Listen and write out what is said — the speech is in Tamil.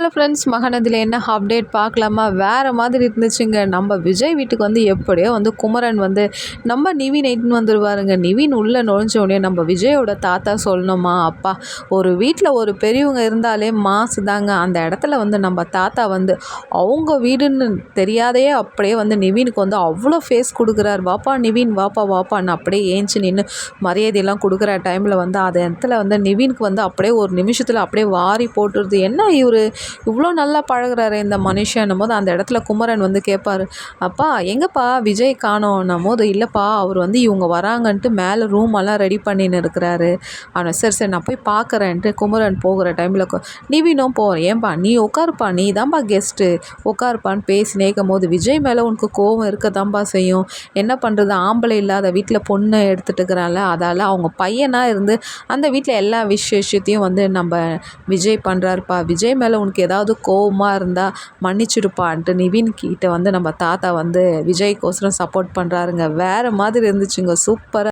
ஹலோ ஃப்ரெண்ட்ஸ் மகனதில் என்ன அப்டேட் பார்க்கலாமா? வேறு மாதிரி இருந்துச்சுங்க. நம்ம விஜய் வீட்டுக்கு வந்து எப்படியோ வந்து குமரன் வந்து நம்ம நிவின் எயிட்னு வந்துடுவாருங்க நிவின் உள்ளே நுழைஞ்ச உடனே நம்ம விஜயோட தாத்தா சொல்லணுமா? அப்பா ஒரு வீட்டில் ஒரு பெரியவங்க இருந்தாலே மாசு தாங்க அந்த இடத்துல வந்து நம்ம தாத்தா வந்து அவங்க வீடுன்னு தெரியாதையே அப்படியே வந்து நிவினுக்கு வந்து அவ்வளோ ஃபேஸ் கொடுக்குறாரு. வாப்பா நிவின் வாப்பா வாப்பான்னு அப்படியே ஏஞ்சி நின்று மரியாதையெல்லாம் கொடுக்குற டைமில் வந்து அந்த இடத்துல வந்து நிவினுக்கு வந்து அப்படியே ஒரு நிமிஷத்தில் அப்படியே வாரி போட்டுருது. என்ன இவர் இவ்வளோ நல்லா பழகிறாரு இந்த மனுஷன்னும் போது அந்த இடத்துல குமரன் வந்து கேட்பாரு அப்பா எங்கப்பா விஜய் காணோன்னும் போது இல்லைப்பா அவர் வந்து இவங்க வராங்கன்ட்டு மேலே ரூம் எல்லாம் ரெடி பண்ணின்னு இருக்கிறாரு. ஆனால் சரி சரி நான் போய் பார்க்குறேன்ட்டு குமரன் போகிற டைமில் நிவினும் போகிறேன் ஏன்பா நீ உட்காருப்பா நீ தான்ப்பா கெஸ்ட்டு உட்காருப்பான்னு பேசி நேக்கும் போது விஜய் மேலே உனக்கு கோவம் இருக்க தான்ப்பா செய்யும். என்ன பண்ணுறது ஆம்பளை இல்லாத வீட்டில் பொண்ணு எடுத்துகிட்டு அதால் அவங்க பையனாக இருந்து அந்த வீட்டில் எல்லா விஷயத்தையும் வந்து நம்ம விஜய் பண்ணுறாருப்பா விஜய் மேலே உனக்கு ஏதாவது கோவமாக இருந்தால் மன்னிச்சிடுப்பான்ட்டு நிவின் கிட்ட வந்து நம்ம தாத்தா வந்து விஜய்க்கோசரம் சப்போர்ட் பண்ணுறாருங்க வேறு மாதிரி இருந்துச்சுங்க. சூப்பராக